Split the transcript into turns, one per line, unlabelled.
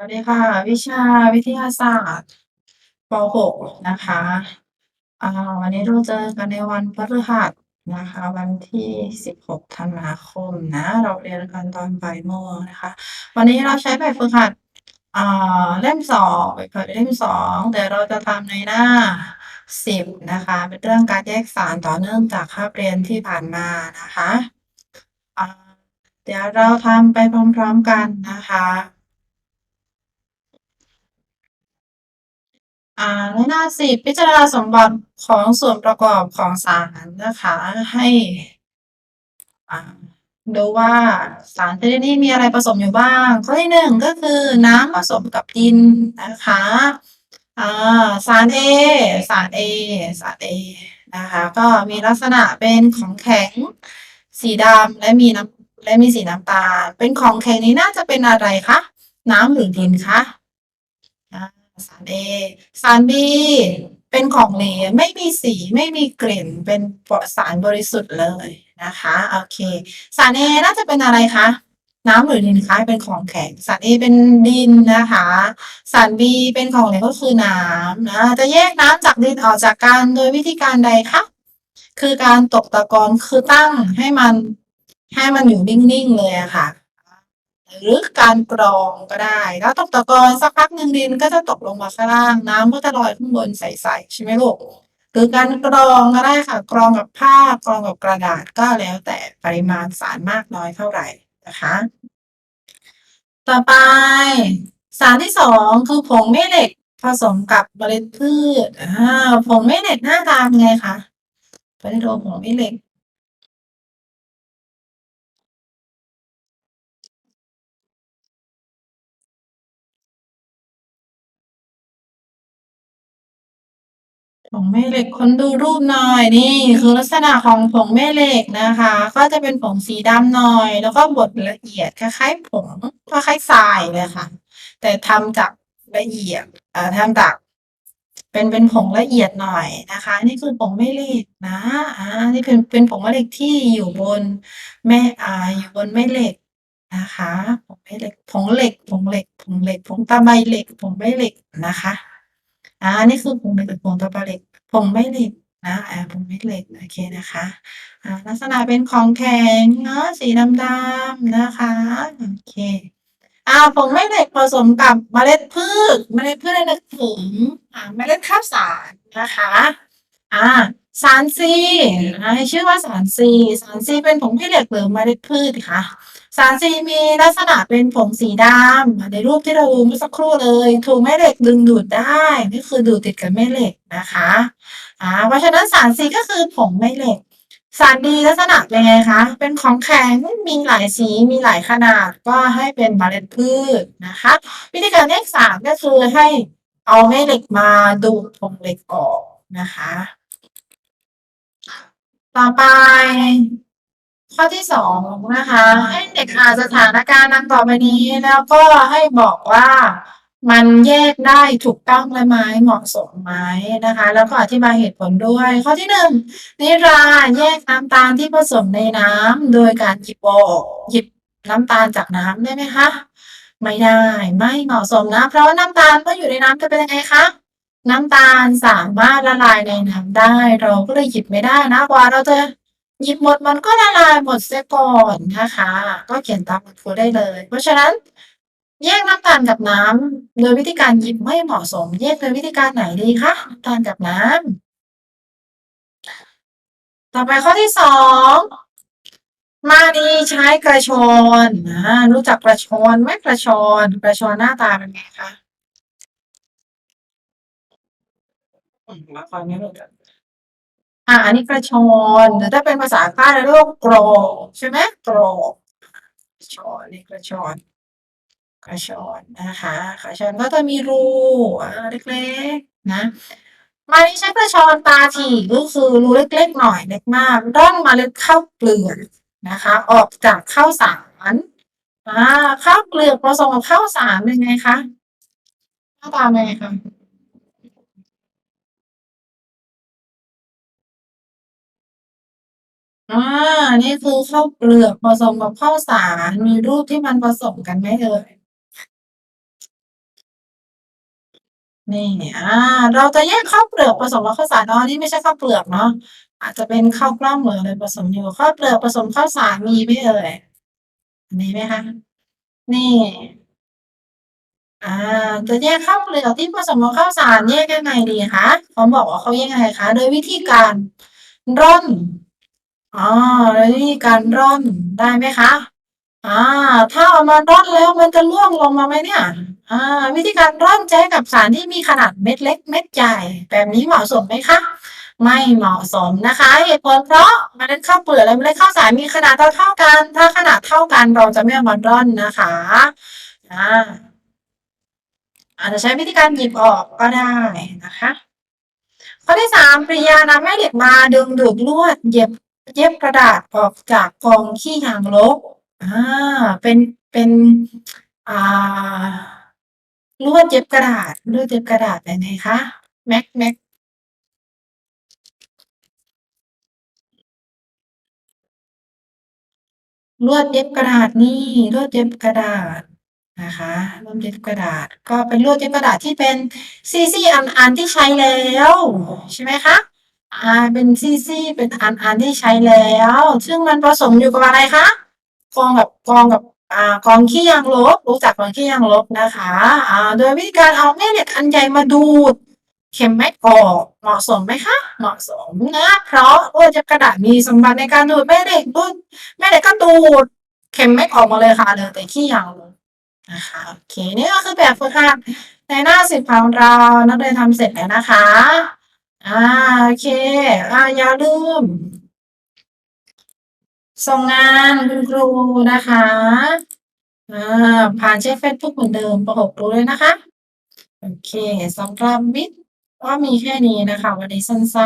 สวัสดีค่ะ วิชาวิทยาศาสตร์ป.6 นะคะ อ่า วันนี้เราเจอกันในวันพฤหัสนะคะ วันที่ 16 ธันวาคมนะ เราเรียนกันตอนบ่ายโมงนะคะ วันนี้เราใช้แบบฝึกหัด อ่า เล่ม2แบบฝึกหัดเล่ม2แต่เราจะทำในหน้า 10 นะคะ เป็นเรื่องการแยกสารต่อเนื่องจากคาบเรียนที่ผ่านมานะคะ อ่า เดี๋ยวเราทำไปพร้อมๆกันนะคะ อ่าในหน้า10พิจารณาสมบัติของส่วนประกอบของสารนะคะ ให้อ่าดูว่าสารชนิดนี้มีอะไรผสมอยู่บ้าง ข้อที่1ก็คือน้ำผสมกับดินนะคะอ่าสาร A สาร A สาร A นะคะก็มีลักษณะเป็นของแข็งสีดำและมีน้ำและมีสีน้ำตาล เป็นของแข็งนี้น่าจะเป็นอะไรคะน้ำหรือดินคะ? อาสาร A สาร B เป็นของเหลวไม่มีสีไม่มีกลิ่นเป็นสารบริสุทธิ์เลยนะคะโอเคสาร A น่าจะเป็นอะไรคะน้ำหรือดินคะ?เป็นของแข็งสาร A เป็นดินนะคะสาร B เป็นของเหลวก็คือน้ำอาจะแยกน้ำจากดินออกจากกันโดยวิธีการใดคะ?คือการตกตะกอนคือตั้งให้มันให้มันอยู่นิ่งๆเลยอะค่ะ หรือการกรองก็ได้ แล้วตกตะกอนสักพักหนึ่งดินก็จะตกลงมาข้างล่าง น้ำก็จะลอยข้างบนใสๆใช่ไหมลูก?หรือการกรองก็ได้ค่ะ กรองกับผ้ากรองกับกระดาษก็แล้วแต่ปริมาณสารมากน้อยเท่าไหร่นะคะ ต่อไปสารที่2คือผงแม่เหล็กผสมกับเมล็ดพืชอาผงแม่เหล็กหน้าตาเป็นไงคะ?ไปดูผงแม่เหล็ก ผงแม่เหล็กคนดูรูปหน่อยนี่คือลักษณะของผงแม่เหล็กนะคะ ก็จะเป็นผงสีดำหน่อย แล้วก็บดละเอียดคล้ายๆผงคล้ายๆทรายเลยค่ะ แต่ทำจากละเอียดอ่าทำจากเป็นเป็นผงละเอียดหน่อยนะคะ นี่คือผงแม่เหล็กนะอ่านี่เป็นเป็นผงแม่เหล็กที่อยู่บนแม่อ่าอยู่บนแม่เหล็กนะคะผงแม่เหล็กผงเหล็กผงเหล็กผงเหล็กผงตะไบเหล็กผงแม่เหล็กนะคะ อานี่คือผงเหล็กหรือผงตะปาเหล็ก ผงไม่เหล็กนะอ่าผงไม่เหล็ก โอเคนะคะอ่าลักษณะเป็นของแข็งเนาะ สีดำๆนะคะ โอเคอ่าผงไม่เหล็กผสมกับเมล็ดพืช เมล็ดพืชให้นึกถึงอ่าเมล็ดข้าวสารนะคะ อ่าสาร C อาชื่อว่าสาร C สาร C เป็นผงแม่เหล็กหรือเมล็ดพืชคะ?สาร C มีลักษณะเป็นผงสีดำในรูปที่เราดูเมื่อสักครู่เลย ถูกแม่เหล็กดึงดูดได้ก็คือดูดติดกับแม่เหล็กนะคะอ่าเพราะฉะนั้นสาร C ก็คือผงแม่เหล็ก สาร D ลักษณะเป็นไงคะ?เป็นของแข็งมีหลายสีมีหลายขนาดก็ให้เป็นเมล็ดพืชนะคะวิธีการแยกสารก็คือให้เอาแม่เหล็กมาดูดผงเหล็กออกนะคะ ต่อไป ข้อที่2นะคะ ให้เด็กอ่านสถานการณ์ดังต่อไปนี้ แล้วก็ให้บอกว่ามันแยกได้ถูกต้องแล้วไหมเหมาะสมไหมนะคะ แล้วก็อธิบายเหตุผลด้วย ข้อที่1นิราแยกน้ำตาลที่ผสมในน้ำโดยการหยิบออกหยิบน้ำตาลจากน้ำได้ไหมคะ?ไม่ได้ไม่เหมาะสมนะ เพราะว่าน้ำตาลเมื่ออยู่ในน้ำจะเป็นยังไงคะ? น้ำตาลสามารถละลายในน้ำได้ เราก็เลยหยิบไม่ได้นะกว่าเราจะหยิบหมดมันก็ละลายหมดเสียก่อนนะคะ ก็เขียนตามคุณครูได้เลย เพราะฉะนั้น แยกน้ำตาลกับน้ำโดยวิธีการหยิบไม่เหมาะสม แยกโดยวิธีการไหนดีคะ?น้ำตาลกับน้ำต่อไปข้อที่2มาลีใช้กระชอนอารู้จักกระชอนไหม?กระชอนกระชอนหน้าตาเป็นไงคะ? อืมาฟังนี้เหมือนกันอาอันนี้กระชอนถ้าเป็นภาษาใต้เราเรียกว่ากรอกใช่ไหม?กรอกระชอนนี่กระชอนกระชอนนะคะกระชอนก็จะมีรูเล็กๆนะมาลีใช้กระชอนตาถี่ก็คือรูเล็กๆหน่อยเล็กมากร่อนเล็ดข้าวเปลือกนะคะ ออกจากข้าวสารอ่าข้าวเปลือกผสมกับข้าวสารเป็นไงคะ?หน้าตาเป็นไงคะ? อ่า นี่คือข้าวเปลือกผสมกับข้าวสาร มีรูปที่มันผสมกันไหมเอ่ย?นี่ อ่า เราจะแยกข้าวเปลือกผสมกับข้าวสารอ๋อนี่ไม่ใช่ข้าวเปลือกเนาะ อาจจะเป็นข้าวกล้องหรืออะไรผสมอยู่ ข้าวเปลือกผสมข้าวสารมีไหมเอ่ย?มีไหมคะ?นี่ อ่า จะแยกข้าวเปลือกที่ผสมกับข้าวสารแยกยังไงดีคะ?เขาบอกว่าเขาแยกยังไงคะ?โดยวิธีการร่อน อ๋อโดยวิธีการร่อนได้ไหมคะ?อาถ้าเอามาร่อนแล้วมันจะร่วงลงมาไหมเนี่ย?อาวิธีการร่อนจะให้กับสารที่มีขนาดเม็ดเล็กเม็ดใหญ่ แบบนี้เหมาะสมไหมคะ?ไม่เหมาะสมนะคะเหตุผลเพราะเมล็ดข้าวเปลือกและเมล็ดข้าวสารมีขนาดเท่าๆกัน ถ้าขนาดเท่ากันเราจะไม่เอามาร่อนนะคะอาอาจจะใช้วิธีการหยิบออกก็ได้นะคะข้อที่3กริยานำแม่เหล็กมาดึงดูดลวดเย็บ เย็บกระดาษออกจากกองขี้ยางลบอ่าเป็นเป็นอ่าลวดเย็บกระดาษลวดเย็บกระดาษยังไงคะ?แม็กแม็กลวดเย็บกระดาษนี่ลวดเย็บกระดาษนะคะลวดเย็บกระดาษ ก็เป็นลวดเย็บกระดาษที่เป็นซี่ๆอันๆที่ใช้แล้ว ใช่ไหมคะ? อาเป็นซี่ๆเป็นอันๆที่ใช้แล้ว ซึ่งมันผสมอยู่กับอะไรคะ?กองกับกองกับอ่ากองขี้ยางลบรู้จักกองขี้ยางลบนะคะอ่าโดยวิธีการเอาแม่เหล็กอันใหญ่มาดูด เข็มแม็กออกเหมาะสมไหมคะ?เหมาะสมนะเพราะลวดเย็บกระดาษมีสมบัติในการดูดแม่เหล็กดูดแม่เหล็กก็ดูด เข็มแม็กออกมาเลยค่ะเหลือแต่ขี้ยางลบนะคะโอเคนี่ก็คือแบบฝึกหัดในหน้า10ของเรานักเรียนทำเสร็จแล้วนะคะ อ่า โอเคอาอย่าลืม ส่งงานคุณครูนะคะ อ่า ผ่านเช็คเฟซบุ๊กเหมือนเดิมป.6ดูด้วยนะคะ โอเคสำหรับมิดก็มีแค่นี้นะคะ วันนี้สั้นๆ